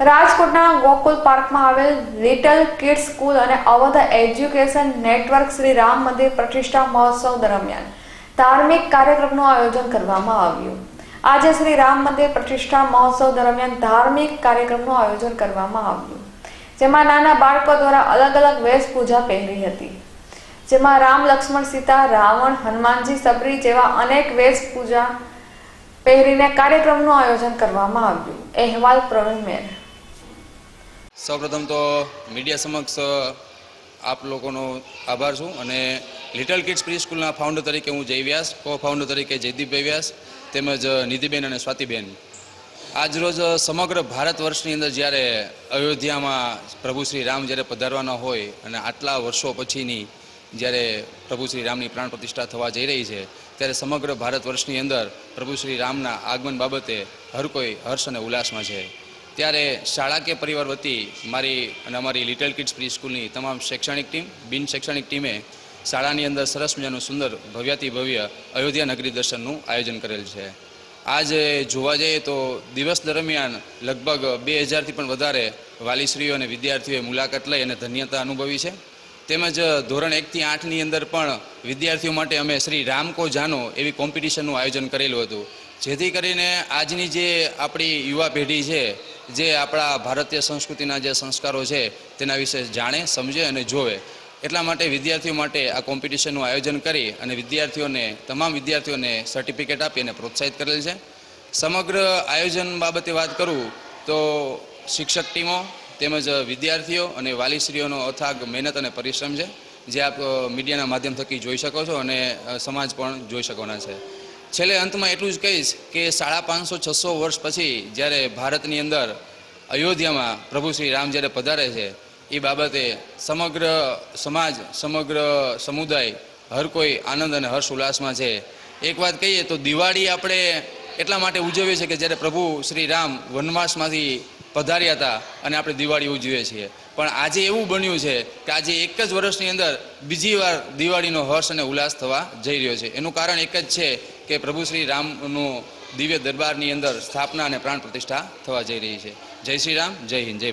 રાજકોટના ગોકુલ પાર્કમાં આવેલ લિટલ કિડ્સ સ્કૂલ અને અવધ એજ્યુકેશન નેટવર્ક શ્રી રામ મંદિર પ્રતિષ્ઠા મહોત્સવ દરમિયાન ધાર્મિક કાર્યક્રમનું આયોજન કરવામાં આવ્યું. આજે શ્રી રામ મંદિર પ્રતિષ્ઠા મહોત્સવ દરમિયાન ધાર્મિક કાર્યક્રમનું આયોજન કરવામાં આવ્યું. જેમાં નાના બાળકો દ્વારા અલગ અલગ વેશભૂષા પહેરી હતી. જેમાં રામ લક્ષ્મણ સીતા, રાવણ, હનુમાનજી, સબરી જેવા અનેક વેશભૂષા પહેરીને કાર્યક્રમનું આયોજન કરવામાં આવ્યું. અહેવાલ પ્રવીણ મેર. સૌપ્રથમ તો મીડિયા સમક્ષ આપ લોકોનો આભાર છું અને લિટલ કિડ્સ પ્રી સ્કૂલના ફાઉન્ડર તરીકે હું જય વ્યાસ કો ફાઉન્ડર તરીકે જયદીપભાઈ વ્યાસ તેમજ નિધિબેન અને સ્વાતિબેન. આજરોજ સમગ્ર ભારત વર્ષની અંદર જ્યારે અયોધ્યામાં પ્રભુ શ્રી રામ જ્યારે પધારવાના હોય અને આટલા વર્ષો પછીની જ્યારે પ્રભુ શ્રી રામની પ્રાણ પ્રતિષ્ઠા થવા જઈ રહી છે, ત્યારે સમગ્ર ભારત વર્ષની અંદર પ્રભુ શ્રી રામના આગમન બાબતે હર કોઈ હર્ષ અને ઉલ્લાસમાં છે. ત્યારે શાળા કે પરિવાર વતી મારી અને અમારી લિટલ કિડ્સ પ્રી સ્કૂલની તમામ શૈક્ષણિક ટીમ, બિન શૈક્ષણિક ટીમે શાળાની અંદર સરસ મજાનું સુંદર ભવ્યાતિ ભવ્ય અયોધ્યા નગરી દર્શનનું આયોજન કરેલ છે. આજે જોવા જઈએ તો દિવસ દરમિયાન લગભગ બે હજારથી પણ વધારે વાલીશ્રીઓ અને વિદ્યાર્થીઓએ મુલાકાત લઈ અને ધન્યતા અનુભવી છે. તેમજ ધોરણ એકથી આઠની અંદર પણ વિદ્યાર્થીઓ માટે અમે શ્રી રામ કો જાનો એવી કોમ્પિટિશનનું આયોજન કરેલું હતું. જેથી કરીને આજની જે આપણી યુવા પેઢી છે, જે આપણા ભારતીય સંસ્કૃતિના જે સંસ્કારો છે, તેના વિશે જાણે, સમજે અને જોવે. એટલા માટે વિદ્યાર્થીઓ માટે આ કોમ્પિટિશનનું આયોજન કરી અને વિદ્યાર્થીઓને, તમામ વિદ્યાર્થીઓને સર્ટિફિકેટ આપી અને પ્રોત્સાહિત કરેલ છે. સમગ્ર આયોજન બાબતે વાત કરું તો શિક્ષક ટીમો તેમજ વિદ્યાર્થીઓ અને વાલીશ્રીઓનો અથાગ મહેનત અને પરિશ્રમ છે, જે આપ મીડિયાના માધ્યમ થકી જોઈ શકો છો અને સમાજ પણ જોઈ શકવાના છે. છેલ્લે અંતમાં એટલું જ કહીશ કે સાડા પાંચસો, છસો વર્ષ પછી જ્યારે ભારતની અંદર અયોધ્યામાં પ્રભુ શ્રી રામ જ્યારે પધારે છે, એ બાબતે સમગ્ર સમાજ, સમગ્ર સમુદાય હર કોઈ આનંદ અને હર્ષ ઉલ્લાસમાં છે. એક વાત કહીએ તો દિવાળી આપણે એટલા માટે ઉજવીએ છીએ કે જ્યારે પ્રભુ શ્રી રામ વનવાસમાંથી પધાર્યા હતા અને આપણે દિવાળી ઉજવીએ છીએ. પણ આજે એવું બન્યું છે કે આજે એક જ વર્ષની અંદર બીજી વાર દિવાળીનો હર્ષ અને ઉલ્લાસ થવા જઈ રહ્યો છે. એનું કારણ એક જ છે કે પ્રભુ શ્રી રામનું દિવ્ય દરબારની અંદર સ્થાપના અને પ્રાણ પ્રતિષ્ઠા થવા જઈ રહી છે. જય શ્રી રામ, જય હિન્દ, જય.